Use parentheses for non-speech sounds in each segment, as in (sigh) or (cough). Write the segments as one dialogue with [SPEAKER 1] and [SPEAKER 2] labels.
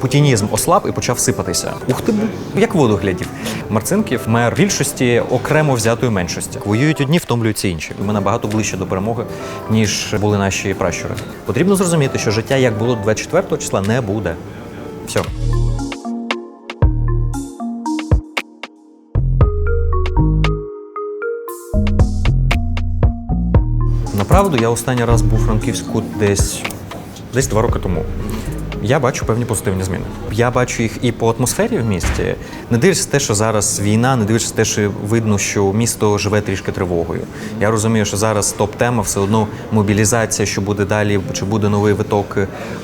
[SPEAKER 1] путінізм ослаб і почав сипатися. Ух ти, як воду глядів. Марцинків мер більшості окремо взятої меншості. Воюють одні, втомлюються інші. І ми набагато ближче до перемоги, ніж були наші пращури. Потрібно зрозуміти, що життя як було 24 числа не буде. Все. Направду, я останній раз був у Франківську десь, десь два роки тому. Я бачу певні позитивні зміни. Я бачу їх і по атмосфері в місті. Не дивлячись те, що зараз війна, не дивлячись те, що видно, що місто живе трішки тривогою. Я розумію, що зараз топ-тема все одно мобілізація, що буде далі, чи буде новий виток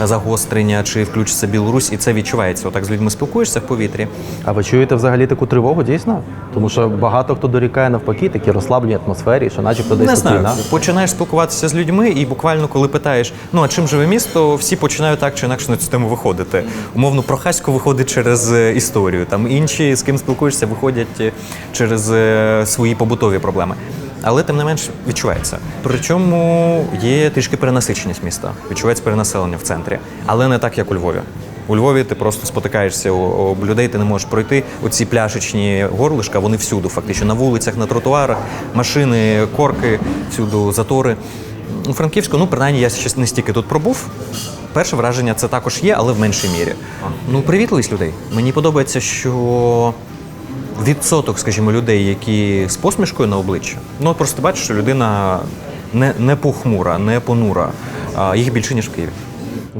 [SPEAKER 1] загострення, чи включиться Білорусь, і це відчувається. Отак з людьми спілкуєшся в повітрі.
[SPEAKER 2] А ви чуєте взагалі таку тривогу дійсно? Тому що багато хто дорікає навпаки, такі розслаблені атмосфері, що начебто десь
[SPEAKER 1] Не знаю,
[SPEAKER 2] війна.
[SPEAKER 1] починаєш спілкуватися з людьми, і буквально коли питаєш, ну а чим живе місто, всі починають так чи інакше на цю тему виходити. Умовно, Прохасько виходить через е, історію. Там інші, з ким спілкуєшся, виходять е, через е, свої побутові проблеми. Але тим не менш відчувається. Причому є трішки перенасиченість міста, відчувається перенаселення в центрі, але не так, як у Львові. У Львові ти просто спотикаєшся об людей, ти не можеш пройти. Оці пляшечні горлишка, вони всюди, фактично на вулицях, на тротуарах, машини, корки, всюди затори. У Франківську, ну принаймні, я ще не стільки тут пробув. Перше враження це також є, але в меншій мірі. Ну, привітливість людей. Мені подобається, що відсоток, скажімо, людей, які з посмішкою на обличчі, ну просто бачиш, що людина не, не похмура, не понура. Їх більше, ніж в Києві.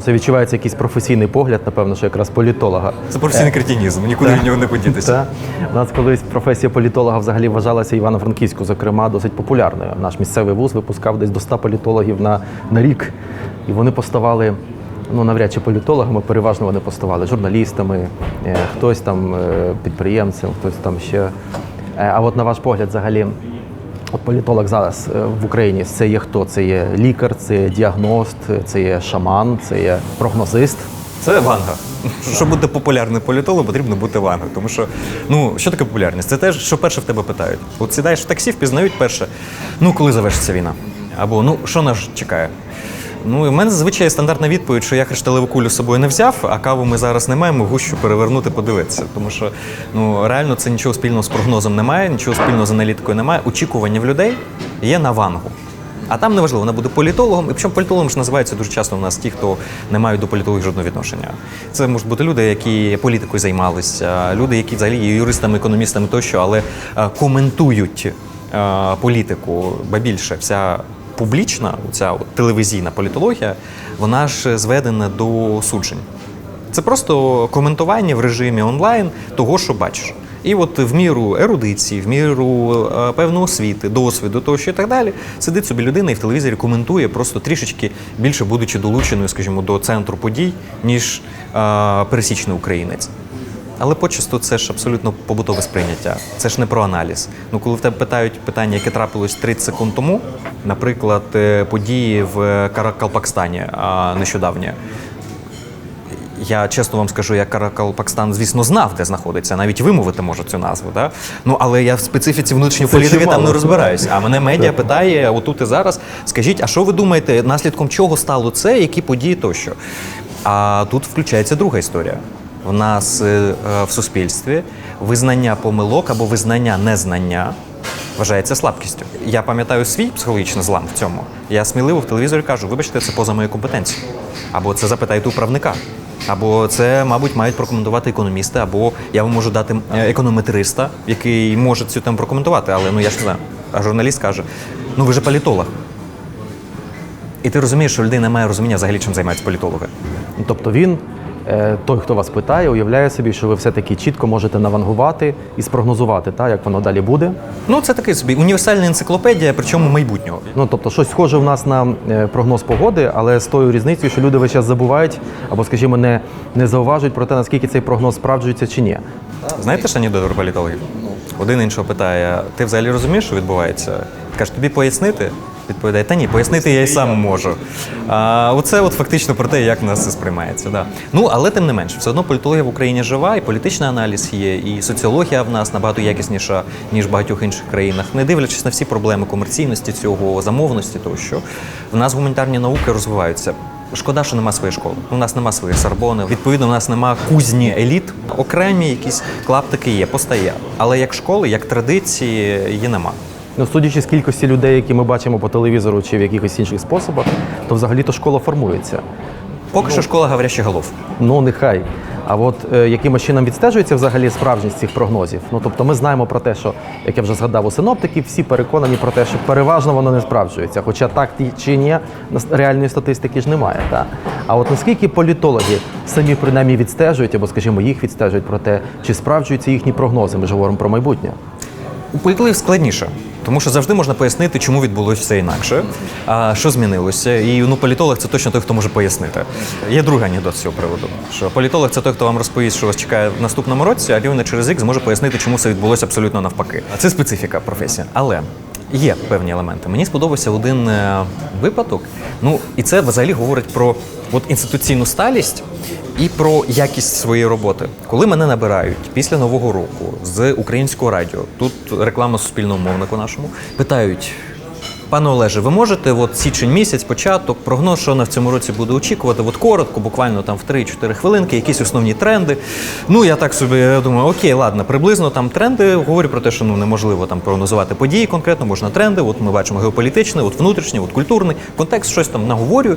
[SPEAKER 2] Це відчувається якийсь професійний погляд, напевно, що якраз політолога.
[SPEAKER 1] Це професійний кретинізм, нікуди від нього не подітися.
[SPEAKER 2] У нас колись професія політолога взагалі вважалася Івано-Франківську, зокрема, досить популярною. Наш місцевий вуз випускав десь до 100 політологів на, на рік, і вони поставали. Ну, навряд чи політологами, переважно вони поставали журналістами, е, хтось там е, підприємцем, хтось там ще. Е, А от на ваш погляд, взагалі, от політолог зараз е, в Україні це є хто? Це є лікар, це є діагност, це є шаман, це є прогнозист.
[SPEAKER 1] Це ванга. Щоб бути популярним політологом, потрібно бути вангою. Тому що, ну, що таке популярність? Це те, що перше в тебе питають. От сідаєш в таксі, впізнають перше, ну, коли завершиться війна? Або ну, що нас чекає? Ну, і в мене зазвичай стандартна відповідь, що я кришталеву кулю з собою не взяв, а каву ми зараз не маємо, гущу перевернути, подивитися. Тому що ну, реально це нічого спільного з прогнозом немає, нічого спільного з аналітикою немає. Очікування в людей є на вангу. А там неважливо, вона буде політологом. І причому політологом ж називаються дуже часто у нас ті, хто не мають до політологів жодного відношення. Це можуть бути люди, які політикою займалися, люди, які взагалі є юристами, економістами тощо, але е, коментують е, політику, ба більше вся. Публічна, ця телевізійна політологія, вона ж зведена до суджень. Це просто коментування в режимі онлайн того, що бачиш. І от в міру ерудиції, в міру е, певної освіти, досвіду, того що і так далі, сидить собі людина і в телевізорі коментує, просто трішечки більше будучи долученою, скажімо, до центру подій, ніж е, пересічний українець. Але почасту це ж абсолютно побутове сприйняття. Це ж не про аналіз. Ну, коли в тебе питають питання, яке трапилось 30 секунд тому, наприклад, е, події в Каракалпакстані нещодавні. Я чесно вам скажу, я Каракалпакстан, звісно, знав, де знаходиться, навіть вимовити можу цю назву. Да? Ну але я в специфіці внутрішньої
[SPEAKER 2] Це
[SPEAKER 1] політики там не розбираюсь. А мене медіа питає отут і зараз. Скажіть, а що ви думаєте, наслідком чого стало це, які події тощо? А тут включається друга історія. В нас е, е, в суспільстві визнання помилок або визнання незнання вважається слабкістю. Я пам'ятаю свій психологічний злам в цьому. Я сміливо в телевізорі кажу, вибачте, це поза моєю компетенцією. Або це запитайте у правника. Або це, мабуть, мають прокоментувати економісти, або я вам можу дати е, економетриста, який може цю тему прокоментувати, але ну я ж не знаю. А журналіст каже: ну ви же політолог. І ти розумієш, що людина має розуміння взагалі, чим займаються політологи.
[SPEAKER 2] Тобто він, той, хто вас питає, уявляє собі, що ви все-таки чітко можете навангувати і спрогнозувати, та, як воно далі буде.
[SPEAKER 1] Ну, це такий собі універсальна енциклопедія, причому майбутнього.
[SPEAKER 2] Ну, тобто, щось схоже в нас на е, прогноз погоди, але з тою різницею, що люди весь час забувають або, скажімо, не, не зауважують про те, наскільки цей прогноз справджується чи ні.
[SPEAKER 1] Знаєте ж анекдот політологів? Один іншого питає: ти взагалі розумієш, що відбувається? Каже, тобі пояснити? Відповідає, та ні, пояснити я й сам можу. А оце от фактично про те, як нас це сприймається. Да. Ну, але тим не менше, все одно політологія в Україні жива, і політичний аналіз є, і соціологія в нас набагато якісніша, ніж в багатьох інших країнах. Не дивлячись на всі проблеми комерційності цього, замовності тощо, в нас гуманітарні науки розвиваються. Шкода, що нема своєї школи. У нас нема своєї сарбони. Відповідно, у нас нема кузні еліт. Окремі якісь клаптики є, постає. Але як школи, як традиції, її нема.
[SPEAKER 2] Ну, судячи з кількості людей, які ми бачимо по телевізору чи в якихось інших способах, то взагалі-то школа формується.
[SPEAKER 1] Поки що школа говорящих голов.
[SPEAKER 2] Ну, нехай. А от е, якимось чином відстежується взагалі справжність цих прогнозів? Ну тобто, ми знаємо про те, що як я вже згадав у синоптиків, всі переконані про те, що переважно воно не справджується. Хоча так чи ні, реальної статистики ж немає. Та? А от наскільки політологи самі принаймні відстежують, або, скажімо, їх відстежують про те, чи справджуються їхні прогнози? Ми ж говоримо про майбутнє.
[SPEAKER 1] У політологів складніше, тому що завжди можна пояснити, чому відбулося все інакше, а що змінилося. І ну, політолог це точно той, хто може пояснити. Є другий анекдот з цього приводу. Що політолог це той, хто вам розповість, що вас чекає в наступному році, а рівно через рік зможе пояснити, чому все відбулося абсолютно навпаки. А це специфіка професії. Але є певні елементи. Мені сподобався один е, випадок. Ну і це взагалі говорить про от інституційну сталість і про якість своєї роботи. Коли мене набирають після нового року з українського радіо, тут реклама суспільного мовнику нашому, питають. Пане Олеже, ви можете от січень місяць, початок, прогноз, що на в цьому році буде очікувати, от коротко, буквально там в 3-4 хвилинки, якісь основні тренди. Ну я так собі думаю, окей, ладно, приблизно там тренди. Говорю про те, що ну неможливо там прогнозувати події конкретно, можна тренди. От ми бачимо геополітичний, от внутрішній, от культурний контекст, щось там наговорюю.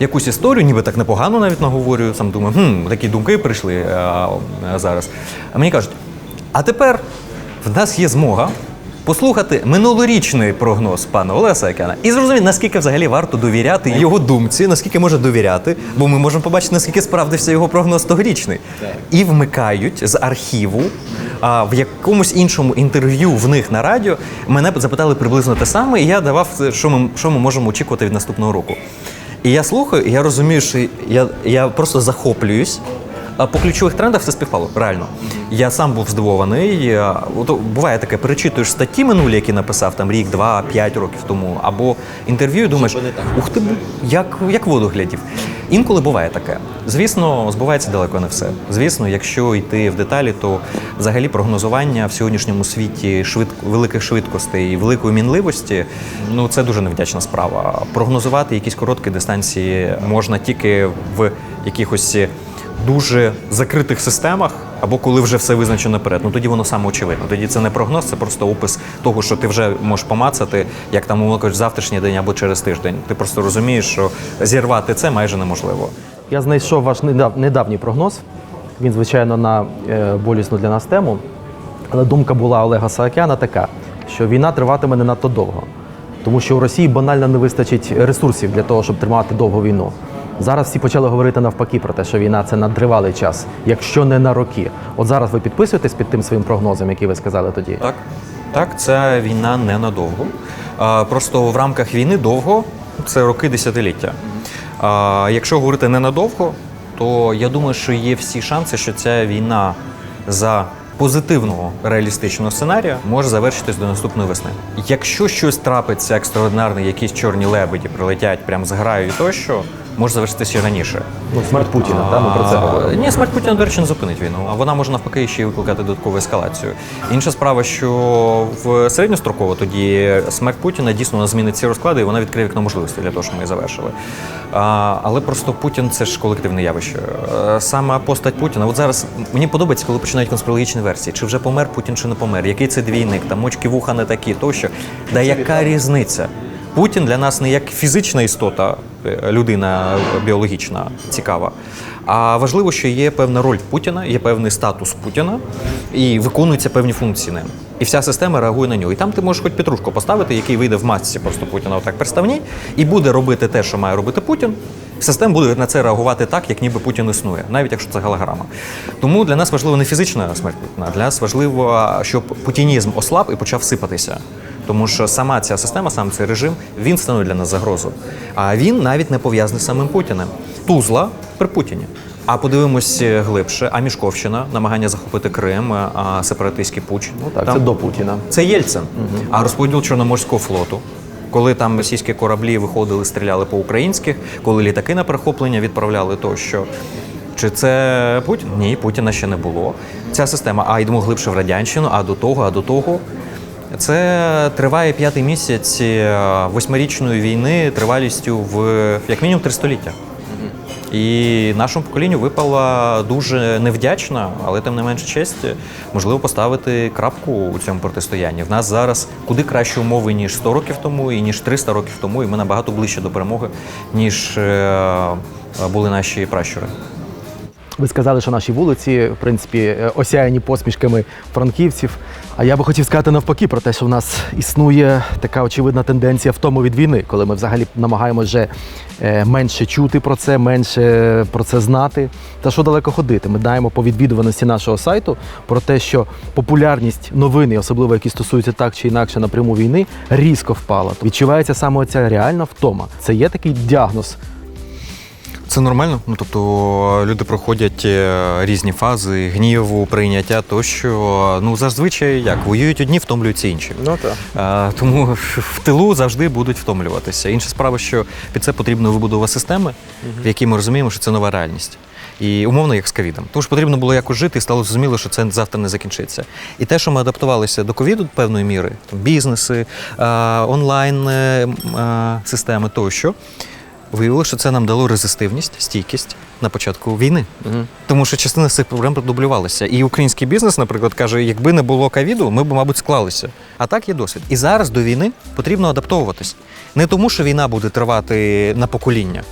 [SPEAKER 1] Якусь історію, ніби так непогано навіть наговорюю. Сам думаю, хм, такі думки прийшли а, а, зараз. А мені кажуть, а тепер в нас є змога послухати минулорічний прогноз пана Олеса Якяна і зрозуміти, наскільки взагалі варто довіряти його думці, наскільки може довіряти, бо ми можемо побачити, наскільки справдився його прогноз тогорічний. І вмикають з архіву. А в якомусь іншому інтерв'ю в них на радіо мене запитали приблизно те саме, і я давав, що ми, що ми можемо очікувати від наступного року. І я слухаю, і я розумію, що я, я просто захоплююсь. А по ключових трендах все співпало, реально. Я сам був здивований. От буває таке, перечитуєш статті минулі, які написав там рік, два, п'ять років тому, або інтерв'ю, і думаєш, ух ти, як, як воду глядів. Інколи буває таке. Звісно, збувається далеко не все. Звісно, якщо йти в деталі, то взагалі прогнозування в сьогоднішньому світі швид... великих швидкостей і великої мінливості ну це дуже невдячна справа. Прогнозувати якісь короткі дистанції можна тільки в якихось дуже закритих системах, або коли вже все визначено наперед. Ну тоді воно саме очевидно. Тоді це не прогноз, це просто опис того, що ти вже можеш помацати, як там умовно кажучи, завтрашній день або через тиждень. Ти просто розумієш, що зірвати це майже неможливо.
[SPEAKER 2] Я знайшов ваш недав- недавній прогноз. Він, звичайно, на е, болісну для нас тему. Але думка була Олега Саакяна така, що війна триватиме не надто довго, тому що у Росії банально не вистачить ресурсів для того, щоб тримати довгу війну. Зараз всі почали говорити навпаки про те, що війна це надривалий час, якщо не на роки. От зараз ви підписуєтесь під тим своїм прогнозом, який ви сказали тоді.
[SPEAKER 1] Так, так, ця війна ненадовго. А, Просто в рамках війни довго це роки десятиліття. Якщо говорити ненадовго, то я думаю, що є всі шанси, що ця війна за позитивного реалістичного сценарія може завершитись до наступної весни. Якщо щось трапиться екстраординарне, якісь чорні лебеді прилетять прямо з граю тощо, може завершитися ще раніше.
[SPEAKER 2] Ну, смерть Путіна, та, ми про це говоримо.
[SPEAKER 1] Ні, смерть Путіна, до речі, не зупинить війну. А вона може навпаки ще й викликати додаткову ескалацію. Інша справа, що в середньостроково тоді смерть Путіна дійсно вона змінить ці розклади, і вона відкриє вікно можливостей для того, щоб ми її завершили. А, але просто Путін це ж колективне явище. Саме постать Путіна. От зараз мені подобається, коли починають конспірологічні версії. Чи вже помер Путін, чи не помер? Який це двійник? Там очки вуха не такі, тощо. Да яка різниця? Путін для нас не як фізична істота, е, людина біологічна, цікава. А важливо, що є певна роль Путіна, є певний статус Путіна і виконуються певні функції ним. І вся система реагує на нього. І там ти можеш хоч Петрушку поставити, який вийде в масці просто Путіна отак представній, і буде робити те, що має робити Путін. Система буде на це реагувати так, як ніби Путін існує, навіть якщо це голограма. Тому для нас важливо не фізична смерть Путіна, для нас важливо, щоб путінізм ослаб і почав сипатися. Тому що сама ця система, сам цей режим, він становить для нас загрозу. А він навіть не пов'язаний з самим Путіним. Тузла при Путіні. А подивимось глибше, а Мішковщина, намагання захопити Крим, а сепаратистський пуч.
[SPEAKER 2] Ну так,
[SPEAKER 1] Там-
[SPEAKER 2] це до Путіна.
[SPEAKER 1] це Єльцин. А розподіл Чорноморського флоту. Коли там російські кораблі виходили, стріляли по українських, коли літаки на перехоплення відправляли тощо. Чи це Путін? Ні, Путіна ще не було. Ця система, а йдемо глибше в радянщину, а до того, а до того. Це триває п'ятий місяць е, восьмирічної війни тривалістю в як мінімум три століття. І нашому поколінню випала дуже невдячна, але тим не менше честь, можливо, поставити крапку у цьому протистоянні. В нас зараз куди кращі умови, ніж 100 років тому, і ніж 300 років тому, і ми набагато ближче до перемоги, ніж е, були наші пращури.
[SPEAKER 2] Ви сказали, що наші вулиці, в принципі, е, осяяні посмішками франківців. А я би хотів сказати навпаки про те, що в нас існує така очевидна тенденція втому від війни, коли ми взагалі намагаємося е, менше чути про це, менше про це знати. Та що далеко ходити? Ми знаємо по відвідуваності нашого сайту про те, що популярність новини, особливо які стосуються так чи інакше напряму війни, різко впала. Відчувається саме ця реальна втома. Це є такий діагноз
[SPEAKER 1] Це нормально. Ну тобто люди проходять е, різні фази гніву, прийняття тощо. Ну зазвичай як воюють одні, втомлюються інші.
[SPEAKER 2] Ну так.
[SPEAKER 1] А, тому в тилу завжди будуть втомлюватися. Інша справа, що під це потрібна вибудова системи, в якій ми розуміємо, що це нова реальність. І умовно, як з ковідом. Тому що потрібно було якось жити, і стало зрозуміло, що це завтра не закінчиться. І те, що ми адаптувалися до ковіду певної міри, бізнеси, онлайн е, а, системи тощо, виявилося, що це нам дало резистивність, стійкість на початку війни. Тому що частина з цих проблем продублювалася. І український бізнес, наприклад, каже, якби не було ковіду, ми б, мабуть, склалися. А так є досвід. І зараз до війни потрібно адаптовуватись. Не тому, що війна буде тривати на покоління.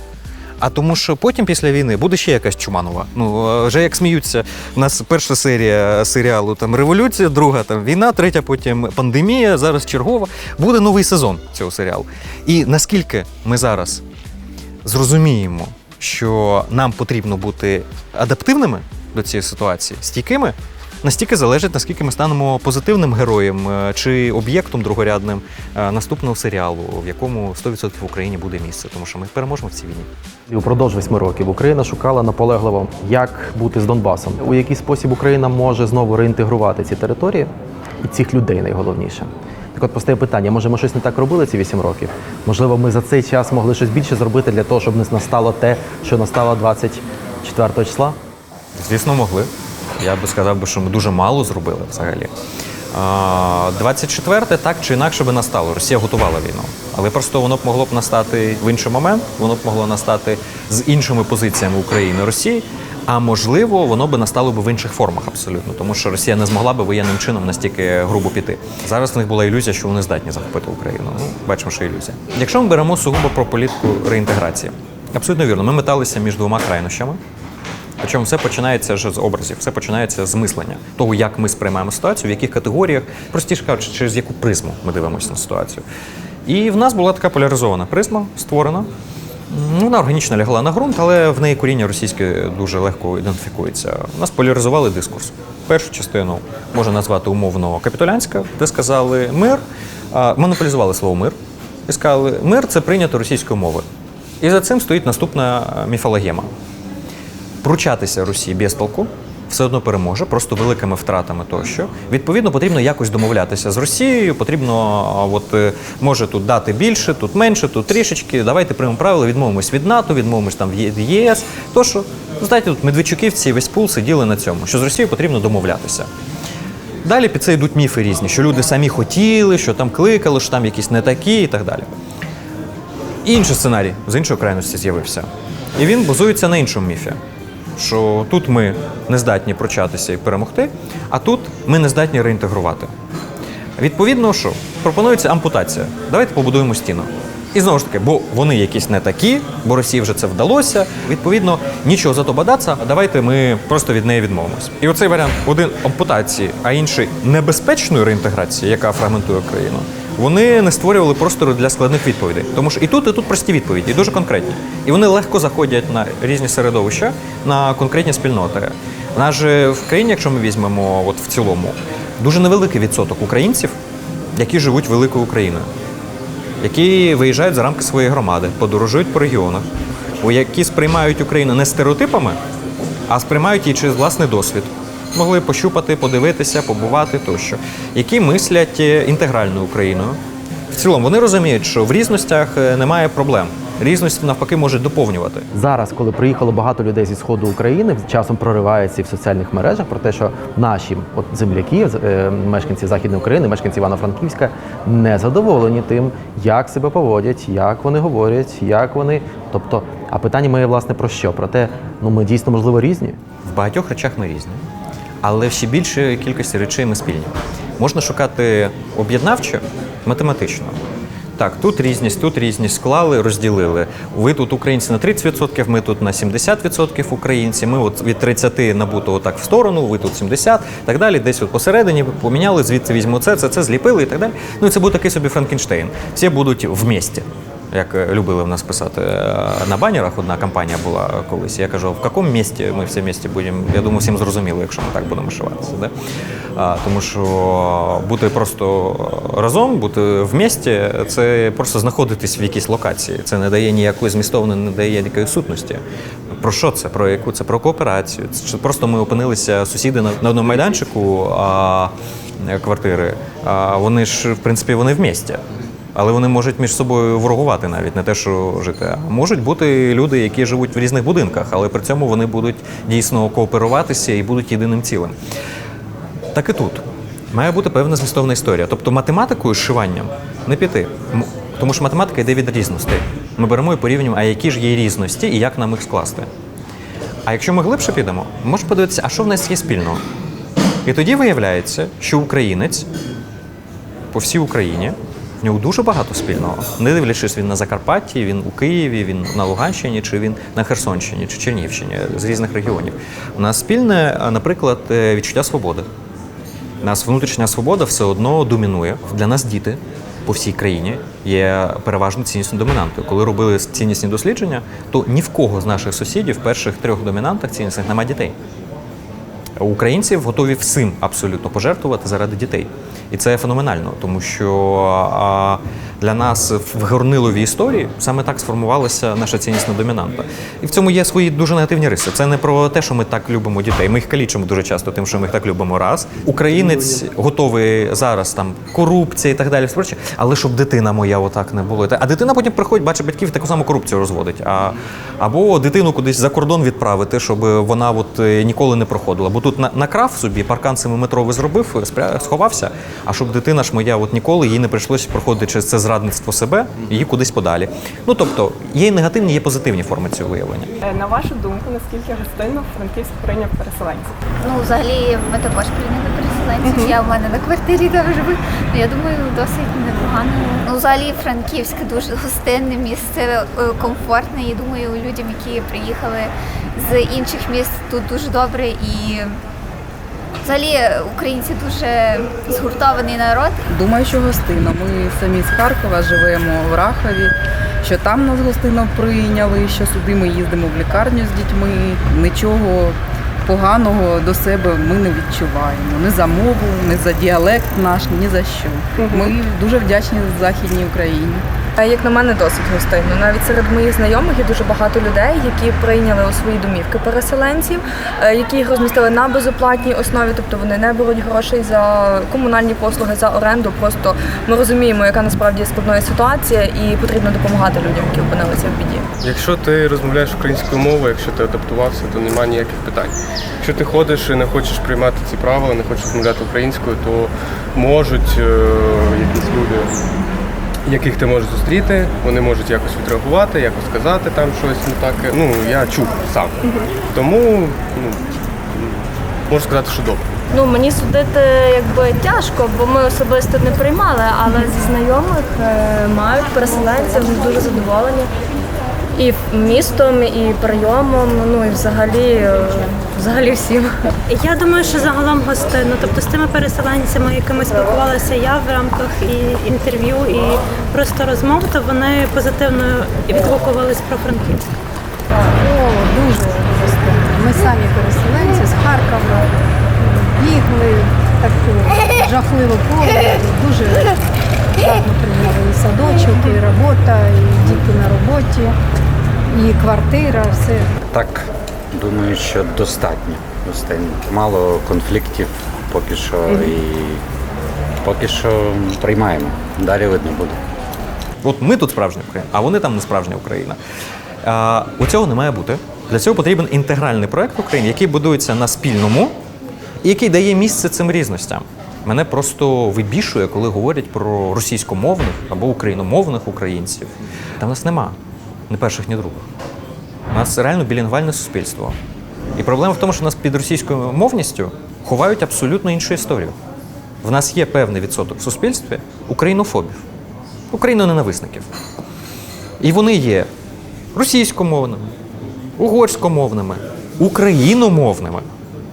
[SPEAKER 1] А тому, що потім після війни буде ще якась чуманова. Ну е, вже як сміються, у нас перша серія серіалу там революція, друга там війна, третя потім пандемія, зараз чергова. Буде новий сезон цього серіалу. І наскільки ми зараз зрозуміємо, що нам потрібно бути адаптивними до цієї ситуації, стійкими, настільки залежить, наскільки ми станемо позитивним героєм е, чи об'єктом другорядним е, наступного серіалу, в якому 100% в Україні буде місце, тому що ми переможемо в цій війні.
[SPEAKER 2] І упродовж восьми років Україна шукала наполегливо, як бути з Донбасом, у який спосіб Україна може знову реінтегрувати ці території і цих людей найголовніше. Так от постає питання: може, ми щось не так робили ці вісім років? Можливо, ми за цей час могли щось більше зробити для того, щоб не настало те, що настало 24 числа?
[SPEAKER 1] Звісно, могли. Я би сказав, би, що ми дуже мало зробили взагалі. А, 24-те так чи інакше би настало. Росія готувала війну. Але просто воно б могло б настати в інший момент, воно б могло настати з іншими позиціями України Росії. А можливо, воно би настало б в інших формах абсолютно, тому що Росія не змогла би воєнним чином настільки грубо піти. Зараз в них була ілюзія, що вони здатні захопити Україну. Ну, бачимо, що ілюзія. Якщо ми беремо сугубо про політику реінтеграції, абсолютно вірно, ми металися між двома крайнощами. Причому все починається вже з образів, все починається з мислення того, як ми сприймаємо ситуацію, в яких категоріях, простіше кажучи, через яку призму ми дивимося на ситуацію. І в нас була така поляризована призма створена. Ну, Вона органічно лягла на ґрунт, але в неї коріння російське дуже легко ідентифікується. Нас поляризували дискурс. Першу частину можна назвати умовно капітулянська, де сказали мир, монополізували слово мир і сказали, мир це прийнято російською мовою. І за цим стоїть наступна міфологема пручатися Росії без толку. Все одно переможе, просто великими втратами тощо. Відповідно, потрібно якось домовлятися з Росією. Потрібно, от е, може тут дати більше, тут менше, тут трішечки. Давайте приймемо правила, відмовимось від НАТО, відмовимось там від ЄС. То що, знаєте, тут Медведчуківці і весь пул сиділи на цьому, що з Росією потрібно домовлятися. Далі під це йдуть міфи різні, що люди самі хотіли, що там кликали, що там якісь не такі і так далі. Інший сценарій з іншої крайності з'явився. І він базується на іншому міфі. Що тут ми не здатні прочатися і перемогти, а тут ми не здатні реінтегрувати. Відповідно, що пропонується ампутація. Давайте побудуємо стіну. І знову ж таки, бо вони якісь не такі, бо Росії вже це вдалося. Відповідно, нічого за то бадаться, давайте ми просто від неї відмовимось. І оцей варіант один ампутації, а інший небезпечної реінтеграції, яка фрагментує країну, вони не створювали простору для складних відповідей. Тому що і тут, і тут прості відповіді, і дуже конкретні. І вони легко заходять на різні середовища, на конкретні спільноти. У нас же в країні, якщо ми візьмемо от в цілому, дуже невеликий відсоток українців, які живуть великою Україною які виїжджають за рамки своєї громади, подорожують по регіонах, які сприймають Україну не стереотипами, а сприймають її через власний досвід. Могли пощупати, подивитися, побувати тощо, які мислять е, інтегральною Україною. В цілому вони розуміють, що в різностях е, немає проблем. Різність навпаки може доповнювати.
[SPEAKER 2] Зараз, коли приїхало багато людей зі сходу України, часом проривається і в соціальних мережах про те, що наші от земляки, е, мешканці Західної України, мешканці Івано-Франківська, не задоволені тим, як себе поводять, як вони говорять, як вони. Тобто, а питання моє власне про що? Про те, ну ми дійсно можливо різні.
[SPEAKER 1] В багатьох речах ми різні, але в ще більшій кількості речей ми спільні. Можна шукати об'єднавчо, математично. Так, тут різність, тут різність склали, розділили. Ви тут українці на 30%, ми тут на 70% українці. Ми от від 30 набутого так в сторону, ви тут 70, так далі. Десь от посередині поміняли, звідси візьму це, це, це зліпили і так далі. Ну і це буде такий собі Франкенштейн. Всі будуть вмісті. Як любили в нас писати е, на банерах, одна компанія була колись. Я кажу, в якому місті ми всі місті будемо. Я думаю, всім зрозуміло, якщо ми так будемо шиватися. Да? Тому що бути просто разом, бути в місті, це просто знаходитись в якійсь локації. Це не дає ніякої змістовної, не дає ніякої сутності. Про що це? Про яку? Це про кооперацію. Це просто ми опинилися сусіди на, одному майданчику а, квартири. А вони ж, в принципі, вони в місті. Але вони можуть між собою ворогувати навіть не те, що жити. А можуть бути люди, які живуть в різних будинках, але при цьому вони будуть дійсно кооперуватися і будуть єдиним цілим. Так і тут має бути певна змістовна історія. Тобто математикою з шиванням не піти. Тому що математика йде від різностей. Ми беремо і порівнюємо, а які ж є різності і як нам їх скласти. А якщо ми глибше підемо, можемо подивитися, а що в нас є спільного. І тоді виявляється, що українець по всій Україні. В нього дуже багато спільного. Не дивлячись, він на Закарпатті, він у Києві, він на Луганщині, чи він на Херсонщині, чи Чернівщині з різних регіонів. У нас спільне, наприклад, е, відчуття свободи. У нас внутрішня свобода все одно домінує. Для нас діти по всій країні є переважно ціннісною домінантою. Коли робили ціннісні дослідження, то ні в кого з наших сусідів в перших трьох домінантах ціннісних немає дітей. Українців готові всім абсолютно пожертвувати заради дітей. І це феноменально, тому що для нас в горниловій історії саме так сформувалася наша ціннісна домінанта. І в цьому є свої дуже негативні риси. Це не про те, що ми так любимо дітей. Ми їх калічимо дуже часто, тим, що ми їх так любимо раз. Українець готовий зараз там корупція і так далі. Але щоб дитина моя отак не було. А дитина потім приходить, бачить батьків таку саму корупцію розводить. А, або дитину кудись за кордон відправити, щоб вона от е, ніколи не проходила. Бо тут на- накрав собі паркан семиметровий зробив, спря- сховався. А щоб дитина ж моя от ніколи їй не прийшлося проходити через це зрадництво себе, її кудись подалі. Ну тобто є і негативні, є позитивні форми цього виявлення.
[SPEAKER 3] Е, На вашу думку, наскільки гостинно Франківськ прийняв переселенців?
[SPEAKER 4] Ну, взагалі, ми також прийняли переселенців. Я в мене на квартирі там живу. Ну, я думаю, досить непогано. Ну, взагалі, Франківськ дуже гостинне місце, е, комфортне. І думаю, людям, які приїхали з інших міст, тут дуже добре. І взагалі українці дуже згуртований народ.
[SPEAKER 5] Думаю, що гостинно. Ми самі з Харкова живемо в Рахові, що там нас гостинно прийняли, що сюди ми їздимо в лікарню з дітьми. Нічого поганого до себе ми не відчуваємо. Ні за мову, ні за діалект наш, ні за що. Ми дуже вдячні Західній Україні.
[SPEAKER 6] Е, Як на мене, досить гостинно. Навіть серед моїх знайомих є дуже багато людей, які прийняли у свої домівки переселенців, е, які їх розмістили на безоплатній основі, тобто вони не беруть грошей за комунальні послуги, за оренду. Просто ми розуміємо, яка насправді складна ситуація, і потрібно допомагати людям, які опинилися в біді.
[SPEAKER 7] Якщо ти розмовляєш українською мовою, якщо ти адаптувався, то немає ніяких питань. Якщо ти ходиш і не хочеш приймати ці правила, не хочеш розмовляти українською, то можуть е, якісь люди, яких ти можеш зустріти, вони можуть якось відреагувати, якось сказати там щось не так. Ну, я чув сам. Тому ну, можу сказати, що добре.
[SPEAKER 8] Ну мені судити якби тяжко, бо ми особисто не приймали, але зі знайомих е, мають переселенців вони дуже задоволені і містом, і прийомом. Ну і взагалі, е, взагалі всім.
[SPEAKER 9] Я думаю, що загалом гостинно. Тобто з тими переселенцями, якими спілкувалася я в рамках і інтерв'ю, і просто розмов, то вони позитивно відгукувались про Франківськ.
[SPEAKER 10] О, дуже гостинно. Ми самі переселенці з Харкова бігли таку жахливу поле. Дуже прийняли і садочок, і робота, і діти на роботі, і квартира, все.
[SPEAKER 11] Так, думаю, що достатньо. достатньо. Мало конфліктів поки що і поки що приймаємо. Далі видно буде.
[SPEAKER 1] От ми тут справжня Україна, а вони там не справжня Україна. А, у цього не має бути. Для цього потрібен інтегральний проект України, який будується на спільному і який дає місце цим різностям. Мене просто вибішує, коли говорять про російськомовних або україномовних українців. Та в нас нема ні перших, ні других. У нас реально білінгвальне суспільство. І проблема в тому, що нас під російською мовністю ховають абсолютно іншу історію. В нас є певний відсоток в суспільстві українофобів, україноненависників. І вони є російськомовними, угорськомовними, україномовними.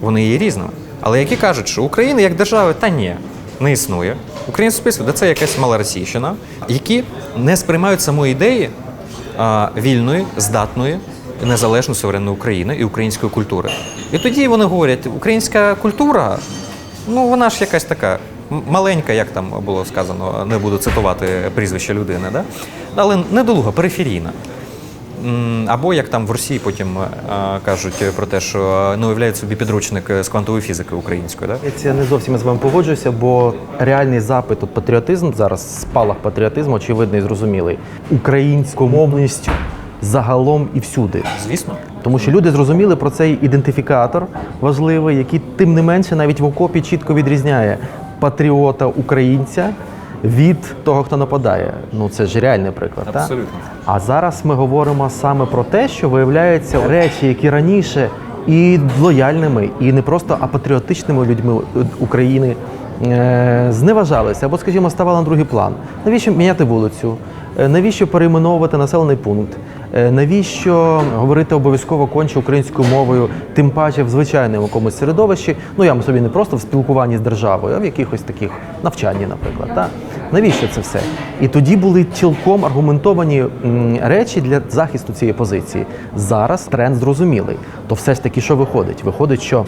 [SPEAKER 1] Вони є різними. Але які кажуть, що України як держави, та ні, не існує. Українське суспільство, це якась мала російщина, які не сприймають самої ідеї а, вільної, здатної, незалежної суверенної України і української культури. І тоді вони говорять, українська культура, ну вона ж якась така маленька, як там було сказано, не буду цитувати прізвище людини, да? але недолуга, периферійна. Або як там в Росії потім е, кажуть про те, що не уявляють собі підручник з квантової фізики української. Да?
[SPEAKER 2] Я не зовсім з вами погоджуюся, бо реальний запит от патріотизм зараз спалах патріотизму очевидний зрозумілий. Українськомовність загалом і всюди.
[SPEAKER 1] Звісно.
[SPEAKER 2] Тому що люди зрозуміли про цей ідентифікатор важливий, який тим не менше навіть в окопі чітко відрізняє патріота українця від того, хто нападає. Ну це ж реальний приклад. так?
[SPEAKER 1] Абсолютно.
[SPEAKER 2] А зараз ми говоримо саме про те, що виявляються речі, які раніше і лояльними, і не просто а патріотичними людьми України е, зневажалися або, скажімо, ставали на другий план. Навіщо міняти вулицю? Е, Навіщо перейменовувати населений пункт? Е, Навіщо говорити обов'язково конче українською мовою, тим паче в звичайному якомусь середовищі? Ну я собі не просто в спілкуванні з державою, а в якихось таких навчанні, наприклад. Та? Навіщо це все? І тоді були цілком аргументовані речі для захисту цієї позиції. Зараз тренд зрозумілий. То все ж таки, що виходить? Виходить, що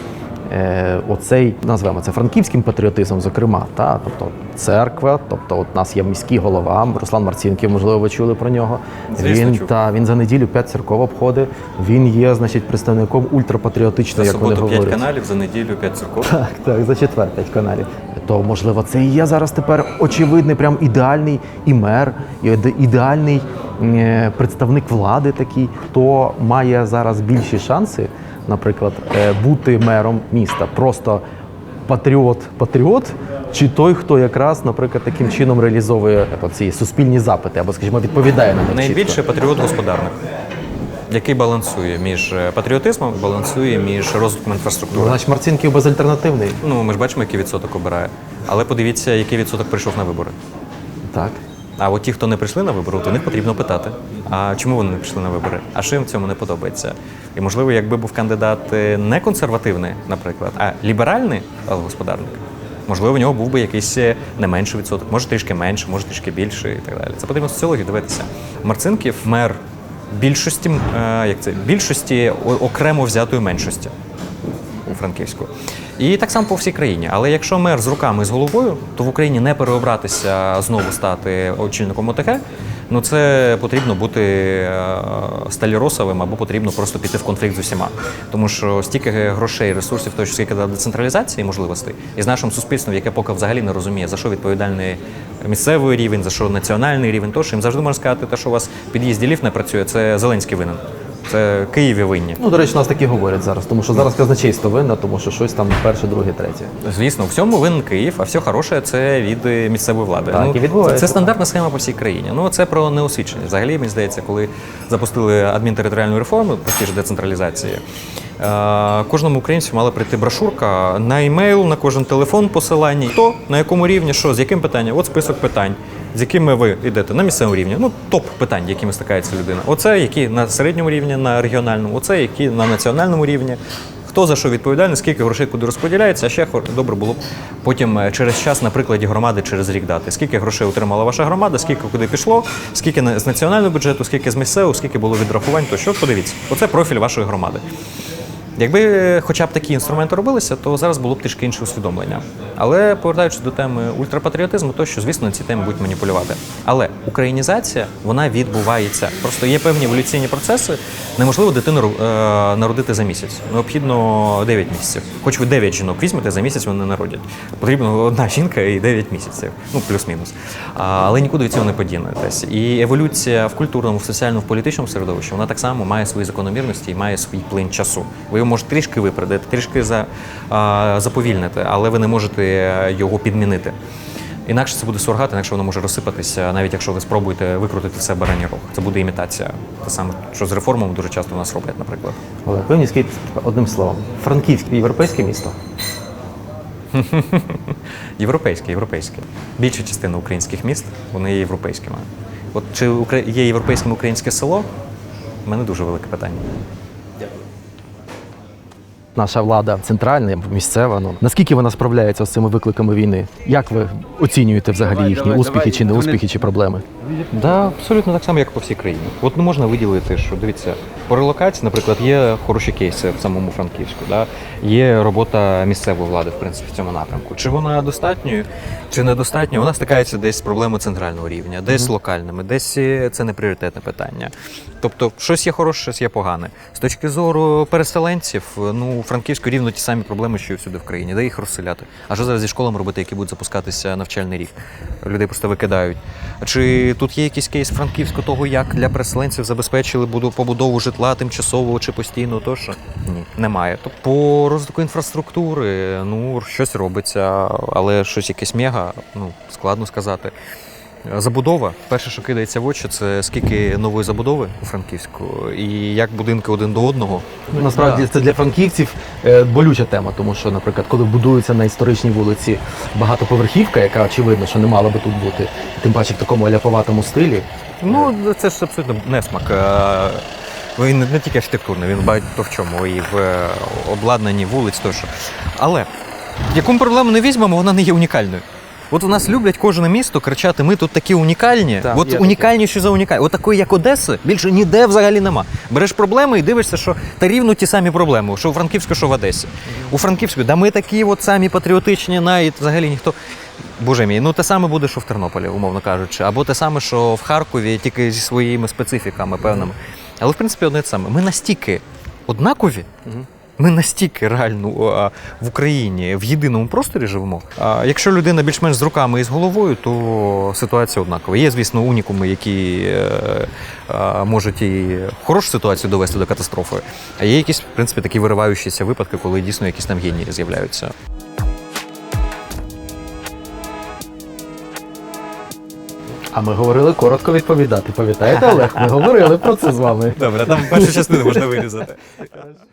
[SPEAKER 2] оцей назвемо це франківським патріотизмом, зокрема, та тобто церква, тобто от у нас є міський голова Руслан Марцінків, можливо, ви чули про нього.
[SPEAKER 1] Звісно,
[SPEAKER 2] він
[SPEAKER 1] чув.
[SPEAKER 2] та він за неділю п'ять церков обходить. Він є, значить, представником ультрапатріотичної, як вони
[SPEAKER 1] 5
[SPEAKER 2] говорять.
[SPEAKER 1] каналів, за неділю 5 церков.
[SPEAKER 2] Так, так, за четвер п'ять каналів. То можливо, це і є зараз тепер очевидний, прям ідеальний і мер, і ідеальний е, представник влади такий, хто має зараз більші шанси, наприклад, е, бути мером міста. Просто патріот, патріот, чи той, хто якраз, наприклад, таким чином реалізовує е, ці суспільні запити, або, скажімо, відповідає на них.
[SPEAKER 1] Найбільше патріот-господарник, який балансує між е, патріотизмом балансує між розвитком інфраструктури.
[SPEAKER 2] Значить, Марцінків безальтернативний.
[SPEAKER 1] Ну, ми ж бачимо, який відсоток обирає. Але подивіться, який відсоток прийшов на вибори.
[SPEAKER 2] Так.
[SPEAKER 1] А от ті, хто не прийшли на вибори, то них потрібно питати. А чому вони не прийшли на вибори? А що їм в цьому не подобається? І можливо, якби був кандидат е, не консервативний, наприклад, а ліберальний господарник, можливо, в нього був би якийсь е, не менший відсоток, може трішки менше, може трішки більше і так далі. Це потрібно соціологію дивитися. Марцинків мер більшості, е, як це більшості окремо взятої меншості у Франківську. І так само по всій країні. Але якщо мер з руками і з головою, то в Україні не переобратися знову стати очільником ОТГ. Ну це потрібно бути е, сталіросовим або потрібно просто піти в конфлікт з усіма. Тому що стільки грошей, ресурсів, то скільки до децентралізації можливостей, і з нашим суспільством, яке поки взагалі не розуміє, за що відповідальний місцевий рівень, за що національний рівень, то що їм завжди можна сказати, те, що у вас під'їзді ліфт не працює, це Зеленський винен. Це Києві винні.
[SPEAKER 2] Ну, до речі, нас такі говорять зараз, тому що зараз казначейство винне, тому що щось там перше, друге, третє.
[SPEAKER 1] Звісно, в всьому винен Київ, а все хороше це від е, місцевої влади.
[SPEAKER 2] Так,
[SPEAKER 1] ну,
[SPEAKER 2] і відбувається.
[SPEAKER 1] Це, це стандартна схема по всій країні. Ну це про неосвідчення Взагалі, мені здається, коли запустили адмінтериторіальну реформу простіше децентралізації. Е, Кожному українцю мала прийти брошурка на емейл, на кожен телефон посилання. Хто на якому рівні, що, з яким питанням? От список питань, з якими ви йдете на місцевому рівні. Ну, топ питань, якими стикається людина. Оце які на середньому рівні, на регіональному, оце які на національному рівні. Хто за що відповідальний, скільки грошей куди розподіляється, а ще добре було б потім е, через час на прикладі громади через рік дати. Скільки грошей отримала ваша громада, скільки куди пішло, скільки з національного бюджету, скільки з місцевого, скільки було відрахувань, то що подивіться. Оце профіль вашої громади. Якби хоча б такі інструменти робилися, то зараз було б трішки інше усвідомлення. Але повертаючись до теми ультрапатріотизму, то що, звісно, ці теми будуть маніпулювати. Але українізація вона відбувається. Просто є певні еволюційні процеси. Неможливо дитину е, народити за місяць. Необхідно 9 місяців. Хоч ви 9 жінок візьмете, за місяць вони народять. Потрібно одна жінка і 9 місяців, ну плюс-мінус. Але нікуди від цього не подінетесь. І еволюція в культурному, в соціальному, в політичному середовищі вона так само має свої закономірності і має свій плин часу. Ви можете трішки випередити, трішки за, заповільнити, але ви не можете його підмінити. Інакше це буде сургат, інакше воно може розсипатися, навіть якщо ви спробуєте викрутити все барані рог. Це буде імітація. Те саме, що з реформами дуже часто у нас роблять, наприклад.
[SPEAKER 2] Олег, ви мені скажіть одним словом. Франківське європейське місто. (laughs)
[SPEAKER 1] Європейське, європейське. Більша частина українських міст вони є європейськими. От чи є європейським українське село? У мене дуже велике питання.
[SPEAKER 2] Наша влада центральна, місцева. Ну наскільки вона справляється з цими викликами війни? Як ви оцінюєте взагалі їхні успіхи чи не успіхи, чи проблеми?
[SPEAKER 1] Да, абсолютно так само, як по всій країні. От не можна виділити, що дивіться, по релокації, наприклад, є хороші кейси в самому Франківську. Да? Є робота місцевої влади, в принципі, в цьому напрямку. Чи вона достатньою, чи недостатньою, вона стикається десь з проблемами центрального рівня, десь з локальними, десь це не пріоритетне питання. Тобто, щось є хороше, щось є погане. З точки зору переселенців, ну, у Франківську рівно ті самі проблеми, що і всюди в країні, де їх розселяти. А що зараз зі школами робити, які будуть запускатися навчальний рік? Людей просто викидають. Чи тут є якийсь кейс Франківську того, як для переселенців забезпечили побудову житла тимчасового чи постійного? Тощо? Ні, немає. Тобто по розвитку інфраструктури, ну щось робиться, але щось якесь мега, ну складно сказати. Забудова, перше, що кидається в очі, це скільки нової забудови у Франківську, і як будинки один до одного.
[SPEAKER 2] Ну, Насправді це для франківців е, болюча тема, тому що, наприклад, коли будується на історичній вулиці багатоповерхівка, яка очевидно, що не мала би тут бути, тим паче в такому ляповатому стилі.
[SPEAKER 1] Ну, це ж абсолютно несмак. Е, Він не тільки архітектурний, він багато в чому, і в е, обладнанні вулиць тощо. Але яку проблему не візьмемо, вона не є унікальною. От у нас люблять кожне місто кричати: ми тут такі унікальні.
[SPEAKER 2] Так,
[SPEAKER 1] От унікальніші за унікальні. От такої, як Одеси, більше ніде взагалі нема. Береш проблеми і дивишся, що та рівно ті самі проблеми, що у Франківську, що в Одесі. У Франківську, да ми такі от самі патріотичні, навіть взагалі ніхто. Боже мій, ну те саме буде, що в Тернополі, умовно кажучи, або те саме, що в Харкові, тільки зі своїми специфіками певними. Але в принципі одне те саме. Ми настільки однакові. Ми настільки реально в Україні в єдиному просторі живемо. А якщо людина більш-менш з руками і з головою, то ситуація однакова. Є, звісно, унікуми, які е, можуть і хорошу ситуацію довести до катастрофи. А є якісь, в принципі, такі вириваючіся випадки, коли дійсно якісь там генії з'являються.
[SPEAKER 2] А ми говорили коротко відповідати. Пам'ятаєте, Олег? Ми говорили про це з вами.
[SPEAKER 1] Добре, там першу частину можна вирізати. (laughs)